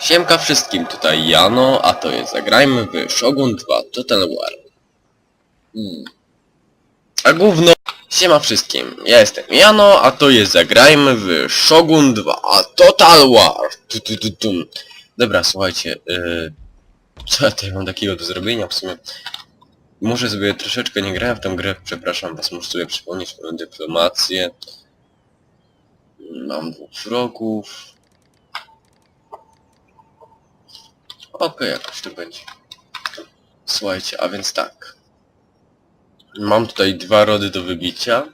Siemka wszystkim, tutaj Jano, a to jest Zagrajmy w Shogun 2 Total War. Mm. A gówno... Siema wszystkim, ja jestem Jano, a to jest Zagrajmy w Shogun 2 Total War. Tu, tu, tu, tu. Dobra, słuchajcie, yy... co ja tutaj mam takiego do zrobienia w sumie? Może sobie troszeczkę nie grałem w tę grę, przepraszam was, muszę sobie przypomnieć moją dyplomację. Mam dwóch wrogów. Okej, jakoś to będzie. Słuchajcie, a więc tak. Mam tutaj dwa rody do wybicia.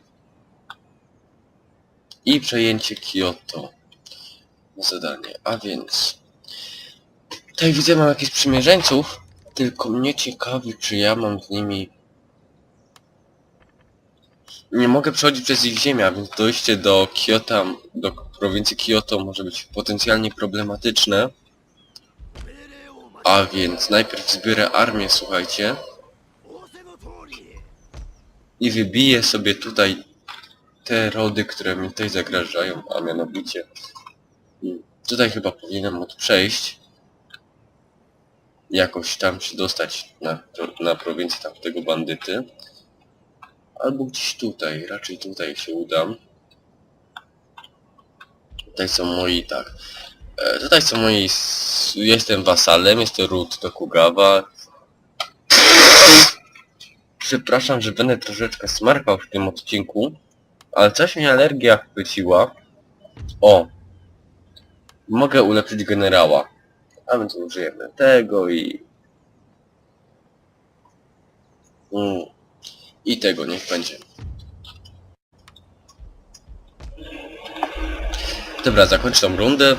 I przejęcie Kyoto. Zadanie. A więc... Tutaj widzę, mam jakichś przymierzeńców. Tylko mnie ciekawi, czy ja mam z nimi... Nie mogę przechodzić przez ich ziemię, a więc dojście do Kyoto, do prowincji Kyoto może być potencjalnie problematyczne. A więc najpierw zbiorę armię, słuchajcie. I wybiję sobie tutaj te rody, które mi tutaj zagrażają, a mianowicie... Tutaj chyba powinienem od przejść. Jakoś tam się dostać na, na prowincję tamtego bandyty. Albo gdzieś tutaj, raczej tutaj się udam. Tutaj są moi, tak. E, tutaj są moi... Jestem wasalem, jest to Root Tokugawa. Przepraszam, że będę troszeczkę smarkał w tym odcinku, ale coś mnie alergia chwyciła. O! Mogę ulepszyć generała. A więc użyjemy tego i... I tego niech będzie. Dobra, zakończę tą rundę.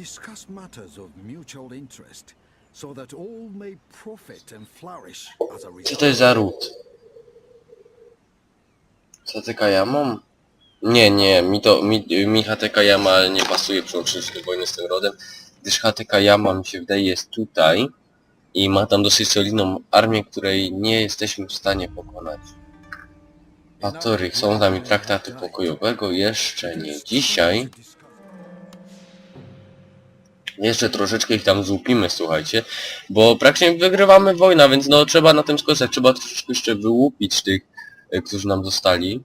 Discuss matters of mutual interest so that all may profit and flourish as a Co to jest za ród? Satyka Yamą? Nie, nie, mi to, mi, mi Hateka Yama nie pasuje się do wojny z tym rodem, gdyż Hateka Yama mi się wydaje jest tutaj i ma tam dosyć solidną armię, której nie jesteśmy w stanie pokonać. Patory, są z nami traktatu pokojowego, jeszcze nie dzisiaj. Jeszcze troszeczkę ich tam złupimy, słuchajcie, bo praktycznie wygrywamy wojnę, więc no trzeba na tym skończyć, trzeba troszeczkę jeszcze wyłupić tych, e, którzy nam zostali.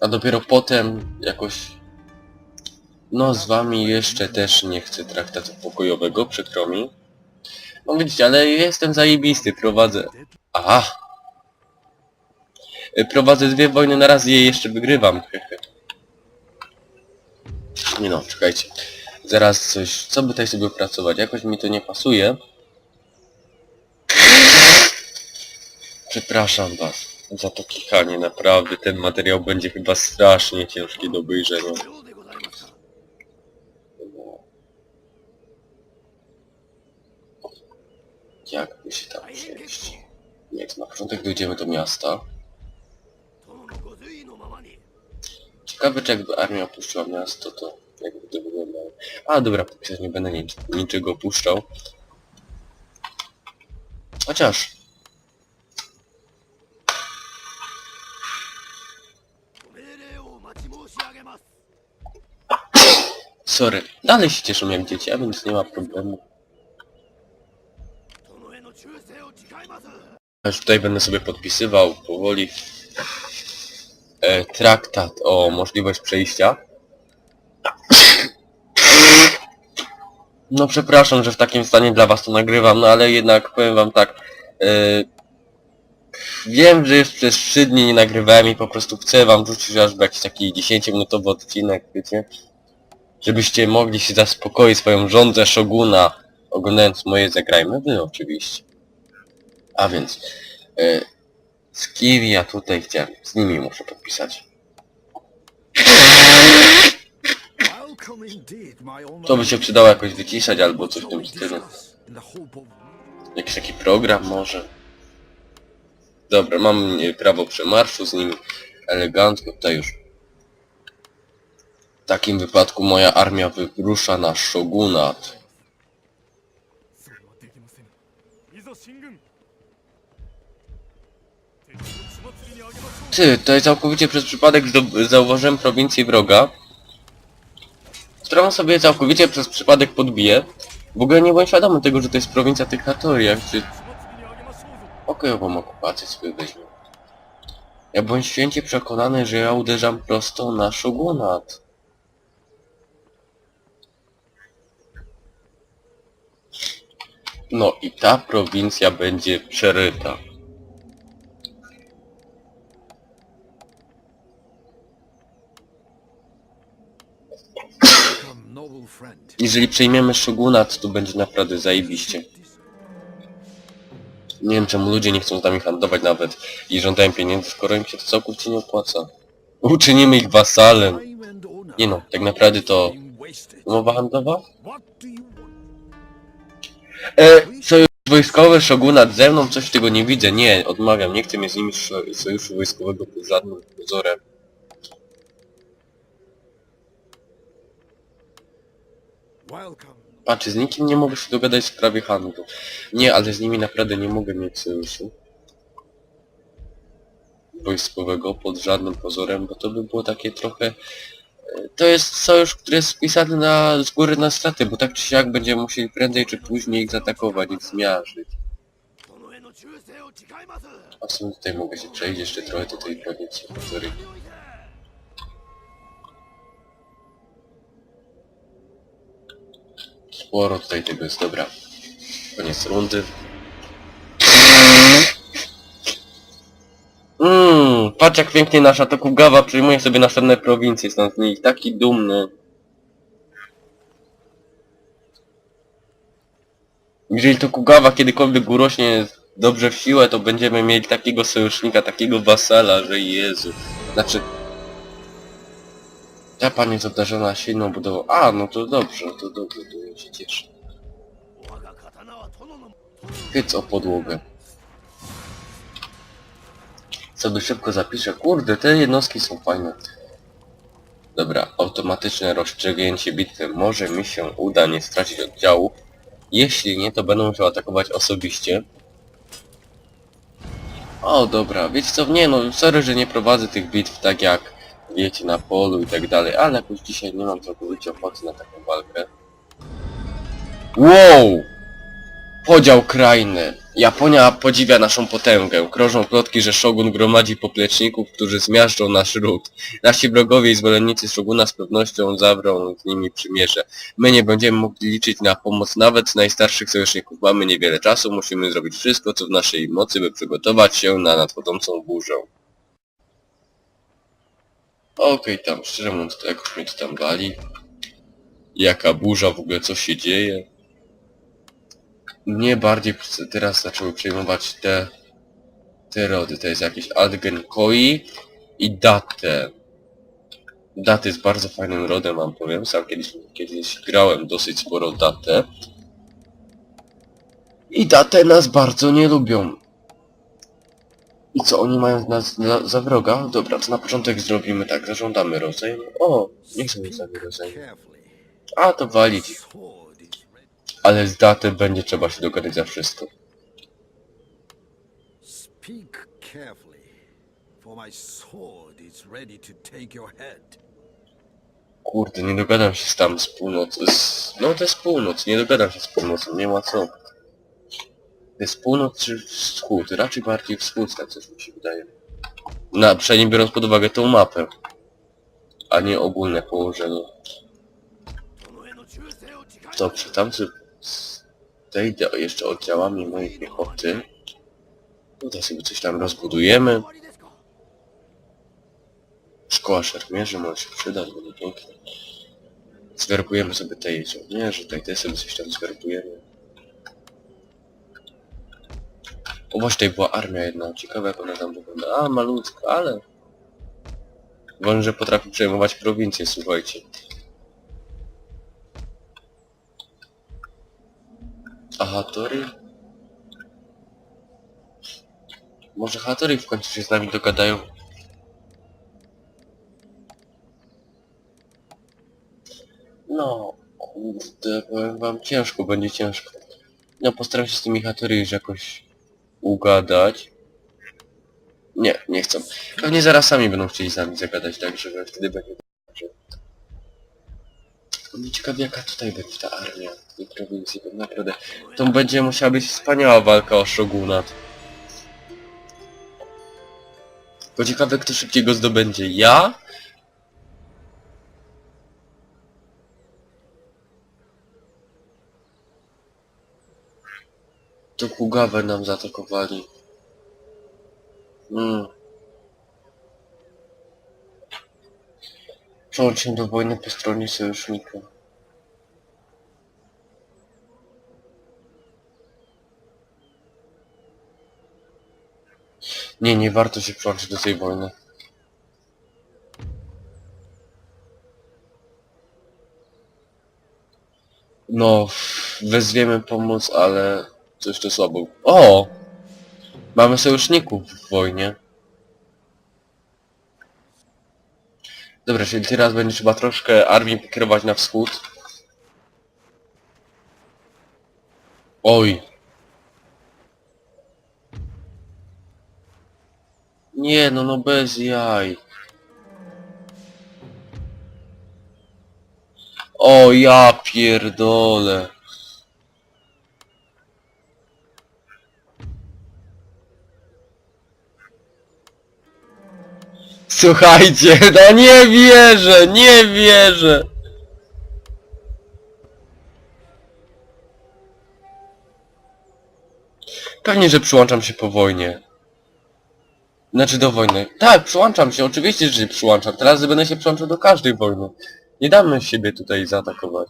A dopiero potem jakoś... No z wami jeszcze też nie chcę traktatu pokojowego, przykro mi. No widzicie, ale jestem zajebisty, prowadzę... Aha! E, Prowadzę dwie wojny na raz i je jeszcze wygrywam, hehe. Nie no, czekajcie. Zaraz coś, co by tutaj sobie pracować? Jakoś mi to nie pasuje. Przepraszam was za to kichanie, naprawdę ten materiał będzie chyba strasznie ciężki do obejrzenia. Jakby się tam przejść? To na początek dojdziemy do miasta. Ciekawe, czy jakby armia opuściła miasto, to jakby to wyglądało. A dobra, co nie będę nic, niczego opuszczał. Chociaż... Sorry, dalej się cieszą jak dzieci, a więc nie ma problemu. Już tutaj będę sobie podpisywał powoli e, traktat o możliwość przejścia. No przepraszam, że w takim stanie dla was to nagrywam, no ale jednak powiem wam tak. e, wiem, że już przez 3 dni nie nagrywałem i po prostu chcę wam wrzucić aż jakiś taki 10-minutowy odcinek, wiecie? Żebyście mogli się zaspokoić swoją żądzę Shoguna, oglądając moje zagrajmy wy oczywiście. A więc, e, z kim ja tutaj chciałem, z nimi muszę podpisać. To by się przydało jakoś wyciszać albo coś w tym stylu. Jakiś taki program może. Dobra, mam e, prawo przemarszu z nimi. Elegancko tutaj już. W takim wypadku moja armia wyrusza na Shogunat. Ty, to jest całkowicie przez przypadek zauważyłem prowincję wroga, którą sobie całkowicie przez przypadek podbiję. W ogóle nie byłem świadomy tego, że to jest prowincja tych katoriach, czy... Pokojową okupację sobie weźmie. Ja byłem święcie przekonany, że ja uderzam prosto na szogunat. No i ta prowincja będzie przeryta. Jeżeli przejmiemy szogunat, to będzie naprawdę zajebiście. Nie wiem czemu ludzie nie chcą z nami handlować nawet i żądają pieniędzy, skoro im się to całkowicie nie opłaca. Uczynimy ich wasalem. Nie no, tak naprawdę to... Umowa handlowa? E, sojusz wojskowy, szogunat ze mną, coś tego nie widzę. Nie, odmawiam, nie chcę mieć z nimi sojuszu wojskowego pod żadnym pozorem. A czy z nikim nie mogę się dogadać w sprawie handlu? Nie, ale z nimi naprawdę nie mogę mieć sojuszu wojskowego pod żadnym pozorem, bo to by było takie trochę... To jest sojusz, który jest wpisany na, z góry na straty, bo tak czy siak będziemy musieli prędzej czy później ich zaatakować, ich zmiażdżyć. A w sumie tutaj mogę się przejść jeszcze trochę do tej granicy, który Sporo tutaj tego jest, dobra. Koniec rundy. Mmm, patrz jak pięknie nasza Tokugawa przyjmuje sobie następne prowincje, stąd z nich taki dumny. Jeżeli Tokugawa kiedykolwiek urośnie dobrze w siłę, to będziemy mieli takiego sojusznika, takiego wasala, że Jezu. Znaczy... Ta pani jest obdarzona silną budową. A, no to dobrze, to dobrze, to się cieszę. Chyc o podłogę. Co by szybko zapiszę. Kurde, te jednostki są fajne. Dobra, automatyczne rozstrzygnięcie bitwy. Może mi się uda nie stracić oddziału. Jeśli nie, to będę musiał atakować osobiście. O, dobra, wiecie co? Nie, no sorry, że nie prowadzę tych bitw tak jak wiecie, na polu i tak dalej, ale jakoś dzisiaj nie mam całkowicie ochoty na taką walkę. Wow! Podział krajny. Japonia podziwia naszą potęgę. Krążą plotki, że Shogun gromadzi popleczników, którzy zmiażdżą nasz ród. Nasi wrogowie i zwolennicy Shoguna z pewnością zawrą z nimi przymierze. My nie będziemy mogli liczyć na pomoc nawet najstarszych sojuszników. Mamy niewiele czasu, musimy zrobić wszystko, co w naszej mocy, by przygotować się na nadchodzącą burzę. Okej, tam, szczerze mówiąc, to jakoś mnie to tam bali. Jaka burza, w ogóle co się dzieje? Mnie bardziej teraz zaczęły przejmować te... te rody. To jest jakiś Adgen Koi i Date. Date jest bardzo fajnym rodem, wam powiem. Sam kiedyś, kiedyś grałem dosyć sporo Date. I Date nas bardzo nie lubią. I co, oni mają nas za, za wroga? Dobra, to na początek zrobimy tak, zażądamy rozejm. O, nie chcę mieć sobie rozejm. carefully. A, to walić. Ale z daty będzie trzeba się dogadać za wszystko. Speak carefully, for my sword is ready to take your head. Kurde, nie dogadam się z tam z północy. Z... No to jest północ, nie dogadam się z północą, nie ma co. Jest północ czy wschód? Raczej bardziej wschód, tak coś mi się wydaje. Na, przynajmniej biorąc pod uwagę tą mapę. A nie ogólne położenie. Dobrze, tam co zdejdę jeszcze oddziałami mojej piechoty. No, tutaj sobie coś tam rozbudujemy. Szkoła szermierzy może się przydać, będzie pięknie. Zwerbujemy sobie tej żołnierzy, tutaj też sobie coś tam zwerbujemy. O właśnie tutaj była armia jedna, ciekawe jak ona tam wygląda. A, malutka, ale... Uważam, że potrafi przejmować prowincję, słuchajcie. A Hattori? Może Hattori w końcu się z nami dogadają? No, kurde, powiem wam, ciężko, będzie ciężko. No, postaram się z tymi Hattori już jakoś ugadać. Nie, nie chcą. Pewnie zaraz sami będą chcieli z nami zagadać, tak, że wtedy będzie. Mnie ciekawi jaka tutaj będzie ta armia tej prowincji, bo naprawdę to będzie musiała być wspaniała walka o Shogunat. Tylko ciekawe kto szybciej go zdobędzie, ja? To Kugawę nam zaatakowali. Mm. Przełącz się do wojny po stronie sojusznika. Nie, nie warto się przyłączyć do tej wojny. No, wezwiemy pomoc, ale coś to słabo. O! Mamy sojuszników w wojnie. Dobra, czyli teraz będzie trzeba troszkę armii pokierować na wschód. Oj. Nie, no no bez jaj. O ja pierdolę. Słuchajcie, no nie wierzę, nie wierzę. Pewnie, że przyłączam się po wojnie. Znaczy do wojny. Tak, przyłączam się, oczywiście, że się przyłączam. Teraz będę się przyłączał do każdej wojny. Nie damy siebie tutaj zaatakować.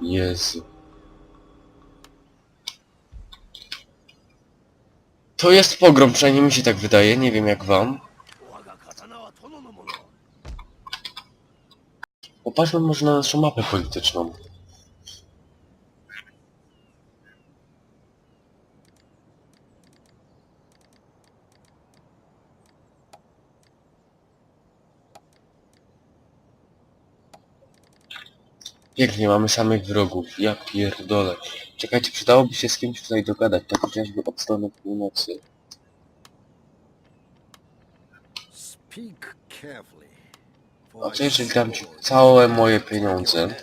Jezu. To jest pogrom, przynajmniej mi się tak wydaje, nie wiem jak wam. Popatrzmy może na naszą mapę polityczną. Pięknie, mamy samych wrogów. Ja pierdolę. Czekajcie, przydałoby się z kimś tutaj dogadać, tak chociażby od strony północy. I jeżeli dam ci całe moje pieniądze?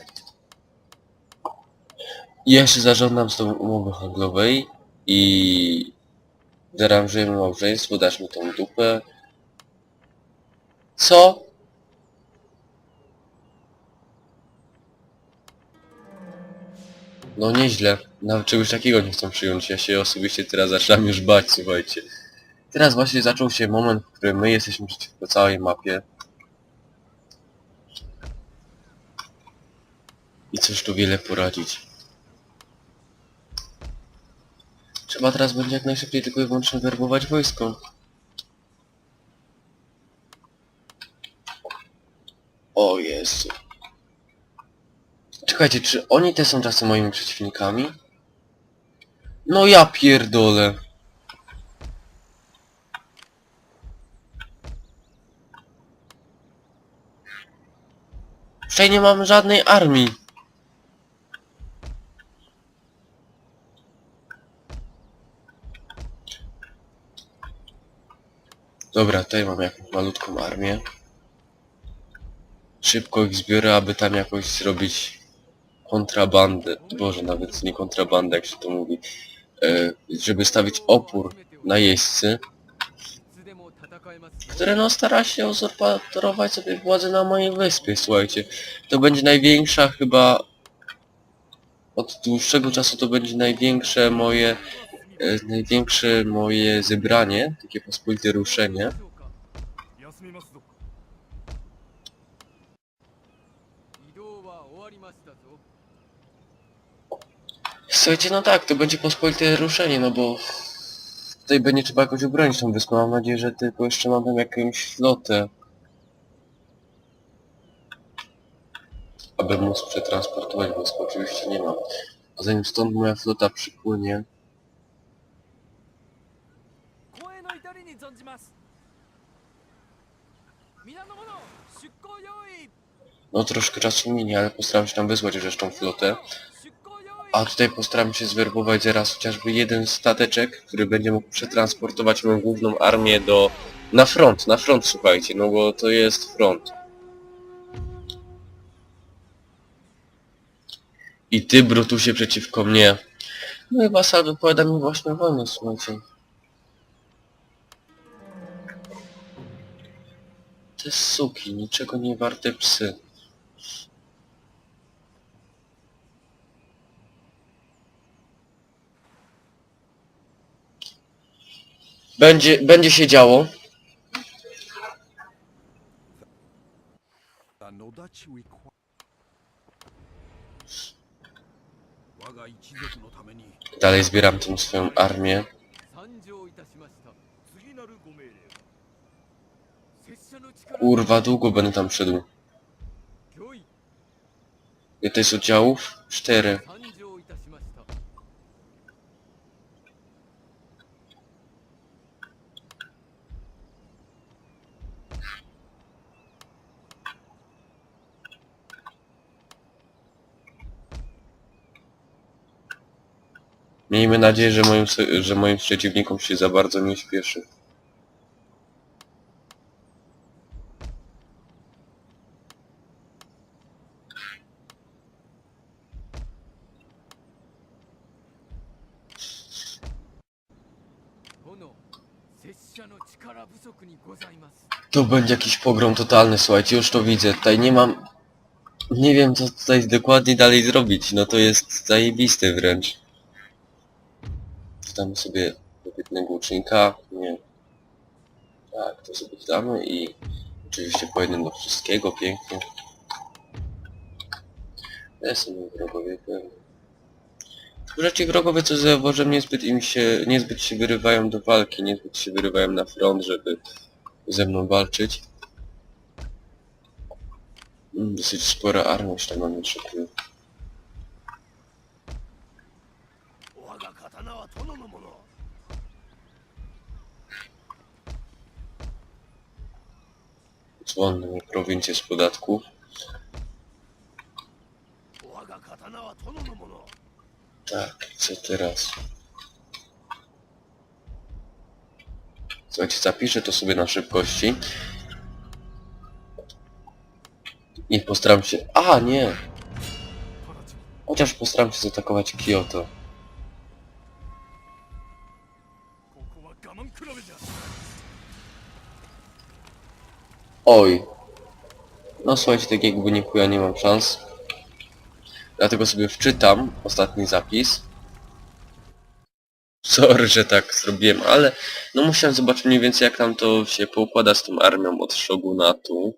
jeszcze zażądam z tą umowy handlowej i zaaranżujemy małżeństwo, dasz mi tą dupę. Co? No nieźle. Nawet czegoś takiego nie chcą przyjąć. Ja się osobiście teraz zaczynam już bać, słuchajcie. Teraz właśnie zaczął się moment, w którym my jesteśmy przeciwko całej mapie. I cóż tu wiele poradzić. Trzeba teraz będzie jak najszybciej tylko i wyłącznie werbować wojsko. O Jezu. Czekajcie, czy oni te są czasem moimi przeciwnikami? No ja pierdolę. Tutaj nie mamy żadnej armii. Dobra, tutaj mam jakąś malutką armię. Szybko ich zbiorę, aby tam jakoś zrobić kontrabandę. Boże, nawet nie kontrabandę, jak się to mówi. E, żeby stawić opór na jeźdźcy, które no stara się uzurpatorować sobie władzę na mojej wyspie, słuchajcie. To będzie największa chyba... Od dłuższego czasu to będzie największe moje... E, największe moje zebranie, takie pospolite ruszenie. Słuchajcie, no tak, to będzie pospolite ruszenie, no bo tutaj będzie trzeba jakoś obronić tą wyspę. Mam nadzieję, że tylko jeszcze mam tam jakąś flotę, aby móc przetransportować wyspę. Oczywiście nie mam. A zanim stąd moja flota przypłynie, no troszkę czasu minie, ale postaram się tam wysłać zresztą flotę. A tutaj postaram się zwerbować zaraz chociażby jeden stateczek, który będzie mógł przetransportować moją główną armię do... Na front, na front słuchajcie, no bo to jest front. I ty, Brutusie, przeciwko mnie. No i Basal wypowiada mi właśnie wojnę, słuchajcie. Te suki, niczego nie warte psy. Będzie, będzie się działo. Dalej zbieram tą swoją armię. Kurwa, długo będę tam szedł. Ile to jest oddziałów? Cztery. Miejmy nadzieję, że moim, że moim przeciwnikom się za bardzo nie śpieszy. To będzie jakiś pogrom totalny, słuchajcie, już to widzę. Tutaj nie mam... Nie wiem, co tutaj dokładnie dalej zrobić. No to jest zajebiste wręcz. Damy sobie jednego uczynka. Nie. Tak, to sobie damy i... Oczywiście po jednym do wszystkiego, pięknie. Ja są wrogowie pewnie. Ci wrogowie, co zauważyłem, niezbyt im się... Niezbyt się wyrywają do walki, niezbyt się wyrywają na front, żeby ze mną walczyć. Mm, Dosyć spora armia tam na mnie wolną prowincję z podatku. Tak, co teraz? Słuchajcie, zapiszę to sobie na szybkości. Niech postaram się... A, nie! Chociaż postaram się zaatakować Kyoto. Oj. No słuchajcie, tak jakby nie chuja nie mam szans. Dlatego sobie wczytam ostatni zapis. Sorry, że tak zrobiłem, ale no musiałem zobaczyć mniej więcej jak tam to się poukłada z tą armią od Shogunatu.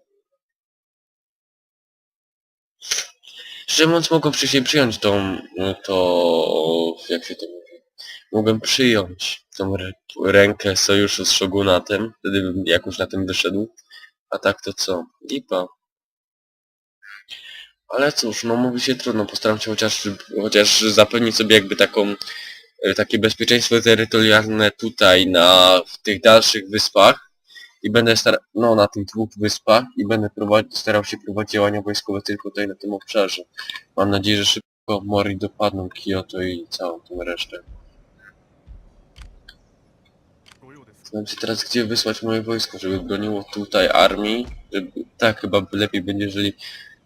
Szczerze mówiąc mogłem wcześniej przyjąć tą, no to... jak się to mówi? Mogłem przyjąć tą rę rękę sojuszu z Shogunatem, wtedy bym jakoś na tym wyszedł. A tak to co? Lipa. Ale cóż, no mówi się trudno, postaram się chociaż, chociaż zapewnić sobie jakby taką, e, takie bezpieczeństwo terytorialne tutaj, na, w tych dalszych wyspach. I będę starał, no na tych dwóch wyspach i będę starał się prowadzić działania wojskowe tylko tutaj na tym obszarze. Mam nadzieję, że szybko Mori dopadną Kyoto i całą tą resztę. Zastanawiam się teraz, gdzie wysłać moje wojsko, żeby broniło tutaj armii. Tak, chyba lepiej będzie, jeżeli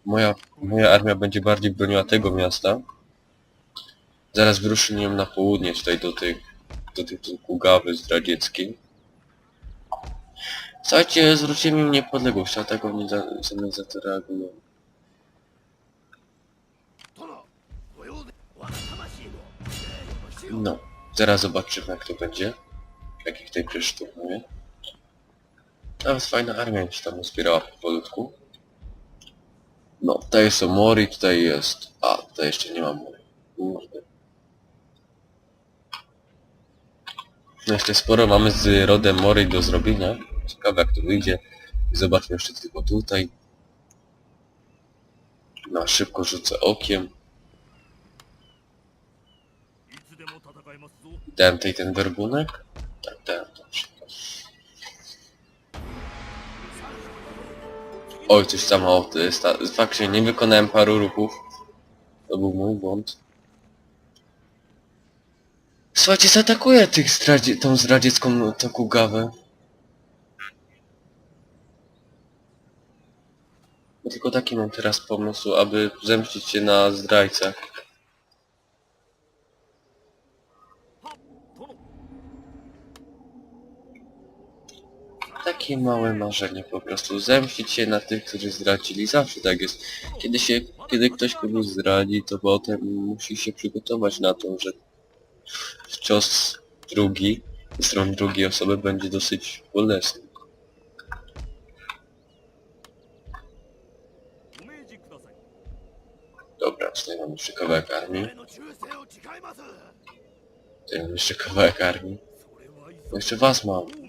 moja, moja armia będzie bardziej broniła tego miasta. Zaraz wyruszy nim na południe tutaj do tych, do tych Kugawy zdradzieckiej. Słuchajcie, zwrócili mi niepodległość, a tak oni za, za, za to reagują. No, zaraz zobaczymy jak to będzie. Jakich tej kryształuje. Tam jest fajna armia, się tam uzbierała powolutku. No, tutaj są mori, tutaj jest... A, tutaj jeszcze nie ma mori. Kurde. No jeszcze sporo mamy z rodem mori do zrobienia. Ciekawe jak to wyjdzie. Zobaczmy jeszcze tylko tutaj. Na no, szybko rzucę okiem. Dałem tutaj ten werbunek. Tak, dałem, dobrze. Oj, coś to jest. Faktycznie nie wykonałem paru ruchów. To był mój błąd. Słuchajcie, zaatakuję tych zdradzie, tą zdradziecką Tokugawę. Bo Tylko taki mam teraz pomysł, aby zemścić się na zdrajcach. Takie małe marzenie po prostu. Zemścić się na tych, którzy zdradzili. Zawsze tak jest. Kiedy się, kiedy ktoś kogoś zdradzi, to potem musi się przygotować na to, że cios drugi, stron drugiej osoby będzie dosyć bolesny. Dobra, tutaj mam jeszcze kawałek armii. Tutaj mam jeszcze kawałek armii. Jeszcze was mam.